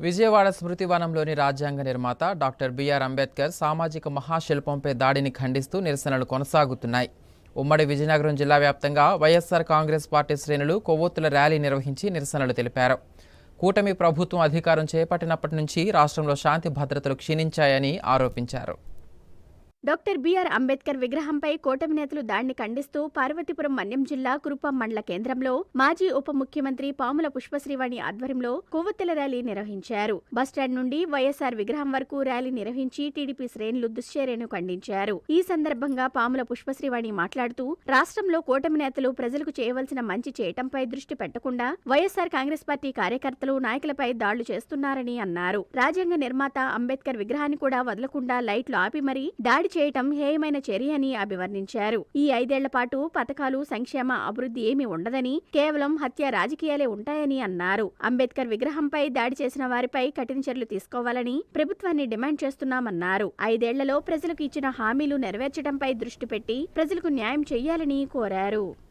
విజయవాడ స్మృతివనంలోని రాజ్యాంగ నిర్మాత doctor BR Ambedkar సామాజిక మహాశిల్పంపై దాడిని ఖండిస్తూ నిరసనలు కొనసాగుతున్నాయి. ఉమ్మడి విజయనగరం జిల్లా వ్యాప్తంగా వైఎస్ఆర్ కాంగ్రెస్ పార్టీ శ్రేణులు కొవ్వొత్తుల ర్యాలీ నిర్వహించి నిరసనలు తెలిపారు. కూటమి ప్రభుత్వం అధికారం చేపట్టినప్పటి నుంచి రాష్ట్రంలో శాంతి భద్రతలు క్షీణించాయని ఆరోపించారు. డాక్టర్ బిఆర్ అంబేద్కర్ విగ్రహంపై కూటమి నేతలు దాడిని ఖండిస్తూ పార్వతీపురం మన్యం జిల్లా కురుపం మండల కేంద్రంలో మాజీ ఉప ముఖ్యమంత్రి పాముల పుష్పశ్రీవాణి ఆధ్వర్యంలో కొవ్వొత్తుల ర్యాలీ నిర్వహించారు. బస్టాండ్ నుండి వైఎస్ఆర్ విగ్రహం వరకు ర్యాలీ నిర్వహించి టీడీపీ శ్రేణులు దుశ్చర్యను ఖండించారు. ఈ సందర్భంగా పాముల పుష్పశ్రీవాణి మాట్లాడుతూ రాష్ట్రంలో కూటమి నేతలు ప్రజలకు చేయవలసిన మంచి చేయటంపై దృష్టి పెట్టకుండా వైఎస్ఆర్ కాంగ్రెస్ పార్టీ కార్యకర్తలు నాయకులపై దాడులు చేస్తున్నారని అన్నారు. రాజ్యాంగ నిర్మాత అంబేద్కర్ విగ్రహాన్ని కూడా వదలకుండా లైట్లు ఆపి మరీ దాడి చేయటం హేయమైన చర్య అని అభివర్ణించారు. ఈ ఐదేళ్ళ పాటు పథకాలు సంక్షేమ అభివృద్ధి ఏమీ ఉండదని కేవలం హత్య రాజకీయాలే ఉంటాయని అన్నారు. అంబేద్కర్ విగ్రహంపై దాడి చేసిన వారిపై కఠిన చర్యలు తీసుకోవాలని ప్రభుత్వాన్ని డిమాండ్ చేస్తున్నామన్నారు. ఐదేళ్ళలో ప్రజలకు ఇచ్చిన హామీలు నెరవేర్చడంపై దృష్టి పెట్టి ప్రజలకు న్యాయం చేయాలని కోరారు.